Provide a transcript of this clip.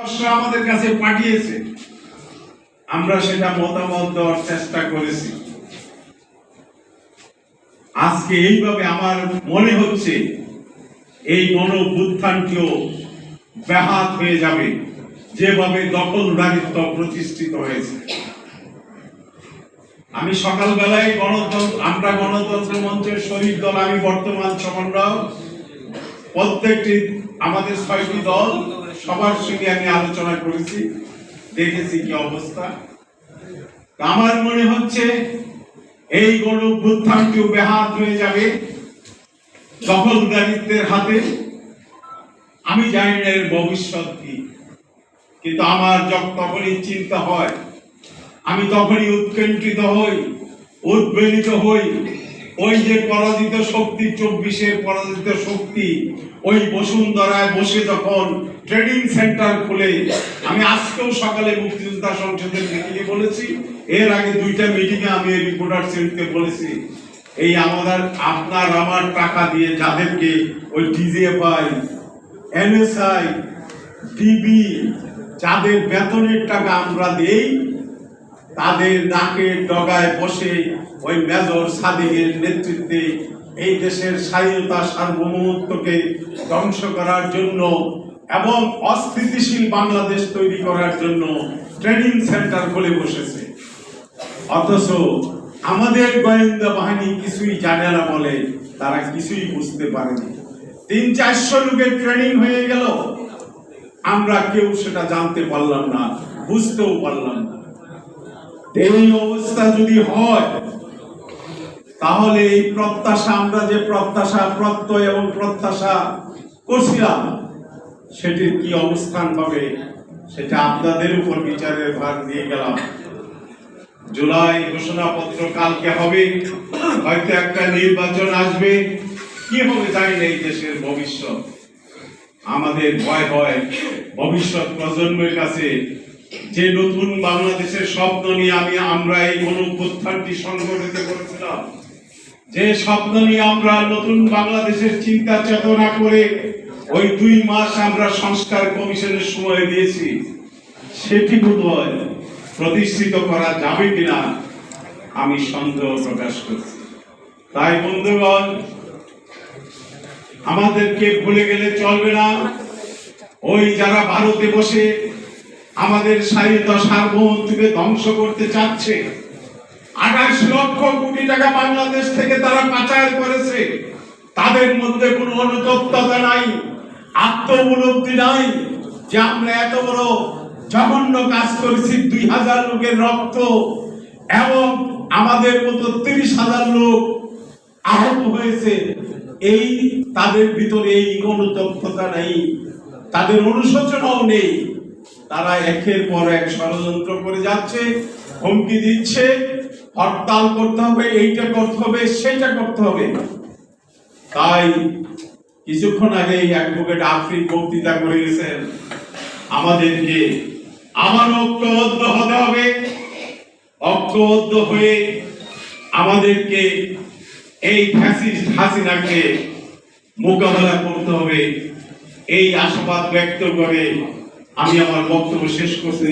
আমাদের কাছে পাঠিয়েছে। আমরা সেটা মতামত দেওয়ার চেষ্টা করেছি। আজকে এইভাবে আমার মনে হচ্ছে, এই গণভ্যুত্থানটিও ব্যাহাত হয়ে যাবে, যেভাবে দখলদারিত্ব প্রতিষ্ঠিত হয়েছে। আমি সকালবেলায় গণতন্ত্র, আমরা গণতন্ত্র মঞ্চের শহীদ দল, আমি বর্তমান সমন্বয় প্রত্যেকটি আমাদের ছয়টি দল, সবার সঙ্গে আমি আলোচনা করেছি, দেখেছি কি অবস্থা। আমার মনে হচ্ছে এই গণ অভ্যুত্থানটিও বেহাত হয়ে যাবে দখলদারিত্বের হাতে। আমি জানি না এর ভবিষ্যৎ কি, কিন্তু আমার তখনই চিন্তা হয়, আমি তখনই উৎকণ্ঠিত হই, উদ্বেলিত হই। ওই যে পরাজিত শক্তি চব্বিশের পরাজিত শক্তি, ওই বসুন্ধরায় বসে যখন ট্রেনিং সেন্টার খুলে, আমি আজকেও সকালে মুক্তিযোদ্ধা সংসদের মিটিংয়ে বলেছি, এর আগে দুইটা মিটিংয়ে আমি এই রিপোর্টার সেন্টকে বলেছি, এই আমাদের, আপনার আমার টাকা দিয়ে যাদেরকে ওই ডিজিএফআই, এনএসআই ডিবি যাদের বেতনের টাকা আমরা দেই তাদের নাকের ডগায় বসে ওই মেজর সাদিকের নেতৃত্বে এই দেশের স্বাধীনতা সার্বভৌমত্বকে ধ্বংস করার জন্য এবং অস্থিতিশীল বাংলাদেশ তৈরি করার জন্য ট্রেনিং সেন্টার খুলে বসেছে। অথচ আমাদের গোয়েন্দা বাহিনী কিছুই জানে না বলে তারা কিছুই বুঝতে পারেনি। তিন চারশো লোকের ট্রেনিং হয়ে গেল। আমরা কেউ সেটা জানতে পারলাম না, বুঝতেও পারলাম না। এই অবস্থা যদি হয়, তাহলে এই প্রত্যাশা, আমরা যে প্রত্যাশা, প্রত্যয় এবং প্রত্যাশা করছিলাম, সেটির কি অবস্থান হবে, সেটা আপনাদের উপর বিচারের ভার দিয়ে গেলাম। জুলাই ঘোষণাপত্র কালকে হবে, হয়তো একটা নির্বাচন আসবে, কি হবে জানি না এই দেশের ভবিষ্যৎ। আমাদের ভয় হয়, ভবিষ্যৎ প্রজন্মের কাছে যে নতুন বাংলাদেশের স্বপ্ন নিয়ে আমি আমরা এই গণপ্রত্যানটি সংগঠিত করেছিলাম, যে স্বপ্ন নিয়ে আমরা নতুন বাংলাদেশের চিন্তা চেতনা করে ওই দুই মাস আমরা সংস্কার কমিশনের সময় দিয়েছি, সেটি বোধহয় প্রতিষ্ঠিত করা যাবে কিনা আমি সন্দেহ প্রকাশ করছি। তাই বন্ধুগণ, আমাদেরকে ভুলে গেলে চলবে না। ওই যারা ভারতে বসে আমাদের স্বাধীনতা সার্বভৌমত্বকে ধ্বংস করতে চাচ্ছে। আঠাশ লক্ষ কোটি টাকা বাংলাদেশ থেকে তারা পাচার করেছে। তাদের মধ্যে কোনো অনুতপ্ততা নাই আত্ম উপলব্ধি নাই যে আমরা এত বড় জঘন্য কাজ করেছি, দুই হাজার লোকের রক্ত এবং আমাদের মতো তিরিশ হাজার লোক আহত হয়েছে। এই তাদের ভিতরে এই অনুতপ্ততা নেই, তাদের অনুশোচনাও নেই। তারা একের পর এক ষড়যন্ত্র করে যাচ্ছে, হুমকি দিচ্ছে, হরতাল করতে হবে, এইটা করতে হবে সেটা করতে হবে। তাই কিছুক্ষণ আগে অ্যাডভোকেট আফ্রিক বক্তৃতা করে গেছেন, আমাদেরকে আমার ঐক্যবদ্ধ হতে হবে। ঐক্যবদ্ধ হয়ে আমাদেরকে এই ফ্যাসিস্ট হাসিনাকে মোকাবেলা করতে হবে, এই আশাবাদ ব্যক্ত করে আমি আমার বক্তব্য শেষ করছি